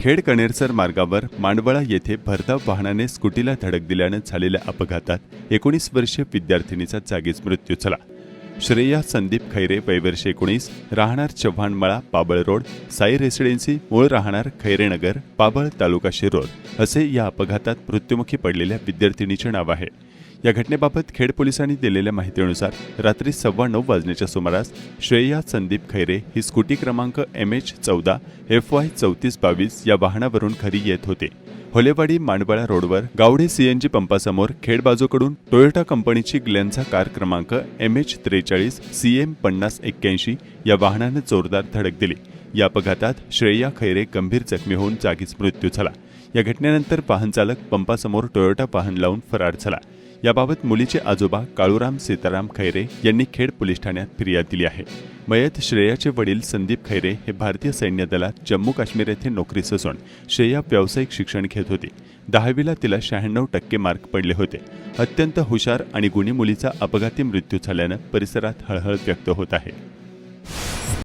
खेड कणेरसर मार्गावर मांडवळा येथे भरधाव वाहनाने स्कूटीला धडक दिल्यानं झालेल्या अपघातात एकोणीस वर्षीय विद्यार्थिनीचा जागीच मृत्यू झाला. श्रेया संदीप खैरे वयवर्ष एकोणीस राहणार चव्हाणमळा पाबळ रोड साई रेसिडेन्सी मूळ राहणार खैरेनगर पाबळ तालुका शिरोळ असे या अपघातात मृत्युमुखी पडलेल्या विद्यार्थिनीचे नाव आहे. या घटनेबाबत खेड पोलिसांनी दिलेल्या माहितीनुसार रात्री सव्वा नऊ वाजण्याच्या सुमारास श्रेया संदीप खैरे ही स्कूटी क्रमांक एम एच चौदा एफ वाय चौतीस बावीस या वाहनावरून घरी येत होते. होलेवाडी मांडवाळा रोडवर गावडे सीएनजी पंपासमोर खेड बाजूकडून टोयोटा कंपनीची ग्लेन्झा कार क्रमांक एम एच त्रेचाळीस सी एम पन्नास एक्क्याऐंशी या वाहनानं जोरदार धडक दिली. या अपघातात श्रेया खैरे गंभीर जखमी होऊन जागीच मृत्यू झाला. या घटनेनंतर वाहन चालक पंपासमोर टोयोटा वाहन लावून फरार झाला. याबाबत मुलीचे आजोबा काळूराम सीताराम खैरे यांनी खेड पोलीस ठाण्यात फिर्याद दिली आहे. मयत श्रेयाचे वडील संदीप खैरे हे भारतीय सैन्य दलात जम्मू काश्मीर येथे नोकरीस असून श्रेया व्यावसायिक शिक्षण घेत होती. दहावीला तिला शहाण्णव टक्के मार्क पडले होते. अत्यंत हुशार आणि गुणी मुलीचा अपघाती मृत्यू झाल्यानं परिसरात हळहळ व्यक्त होत आहे.